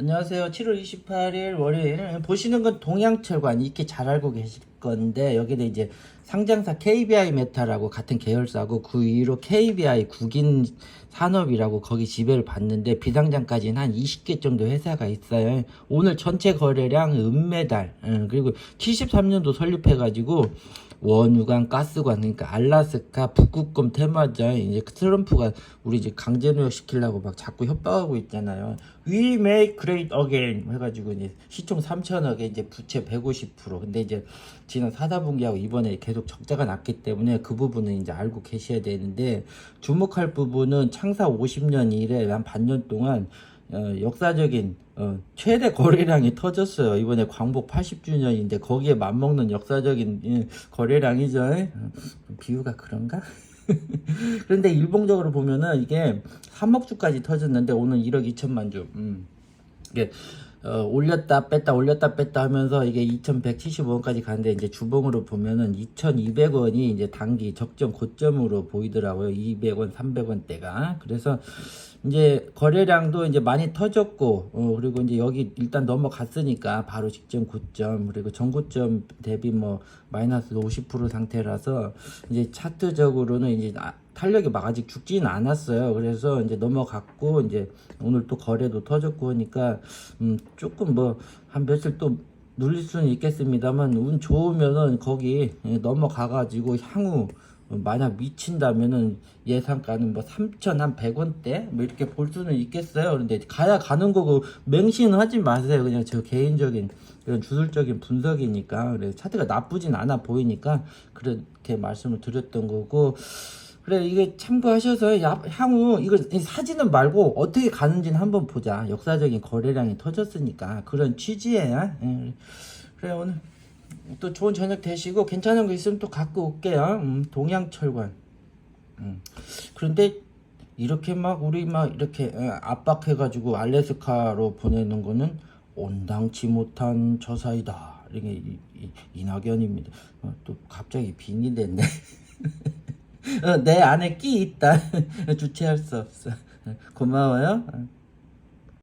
안녕하세요. 7월 28일 월요일 보시는 건 동양철관 이렇게 잘 알고 계실 건데 여기는 이제 상장사 KBI 메타라고 같은 계열사고 그 위로 KBI 국인 산업이라고 거기 지배를 받는데 비상장까지는 한 20개 정도 회사가 있어요. 오늘 전체 거래량 은메달 음, 그리고 73년도 설립해가지고 원유관, 가스관, 그러니까 알라스카, 북극곰 테마전 이제 트럼프가 우리 이제 강제노역 시키려고 막 자꾸 협박하고 있잖아요. We make great again 해가지고 이제 시총 3천억에 이제 부채 150%. 근데 이제 지난 사다분기하고 이번에 계속 적자가 났기 때문에 그 부분은 이제 알고 계셔야 되는데 주목할 부분은 창사 50년 이래 한 반년 동안 어, 역사적인 어, 최대 거래량이 터졌어요. 이번에 광복 80주년인데 거기에 맞먹는 역사적인 예, 거래량이죠. 어, 비유가 그런가? 그런데 일봉적으로 보면은 이게 3억 주까지 터졌는데 오늘 1억 2천만 주. 음. 이게 어, 올렸다 뺐다 올렸다 뺐다 하면서 이게 2175원까지 가는데 이제 주봉으로 보면은 2200원이 이제 단기 적정 고점으로 보이더라고요. 200원, 300원대가. 그래서 이제 거래량도 이제 많이 터졌고 어, 그리고 이제 여기 일단 넘어갔으니까 바로 직전 고점 그리고 전고점 대비 뭐 마이너스 50% 상태라서 이제 차트적으로는 이제 아- 탄력이 막 아직 죽지는 않았어요. 그래서 이제 넘어갔고 이제 오늘 또 거래도 터졌고 하니까 음 조금 뭐 한 며칠 또 눌릴 수는 있겠습니다만 운 좋으면은 거기 예, 넘어가 가지고 향후 만약 미친다면은 예상가는 뭐 3천 한 100원대 뭐 이렇게 볼 수는 있겠어요. 그런데 가야 가는 거고 맹신은 하지 마세요. 그냥 저 개인적인 그런 주술적인 분석이니까 그래 차트가 나쁘진 않아 보이니까 그렇게 말씀을 드렸던 거고 그래 이게 참고하셔서 야- 향후 이거 이 사진은 말고 어떻게 가는지는 한번 보자. 역사적인 거래량이 터졌으니까 그런 취지예요. 예. 그래 오늘 또 좋은 저녁 되시고 괜찮은 거 있으면 또 갖고 올게요. 음, 동양철관. 음. 그런데 이렇게 막 우리 막 이렇게 어, 압박해 가지고 알래스카로 보내는 거는 온당치 못한 저사이다. 이게 이낙연입니다. 어, 또 갑자기 빈이 됐네. 어, 내 안에 끼 있다. 주체할 수 없어. 고마워요. 어.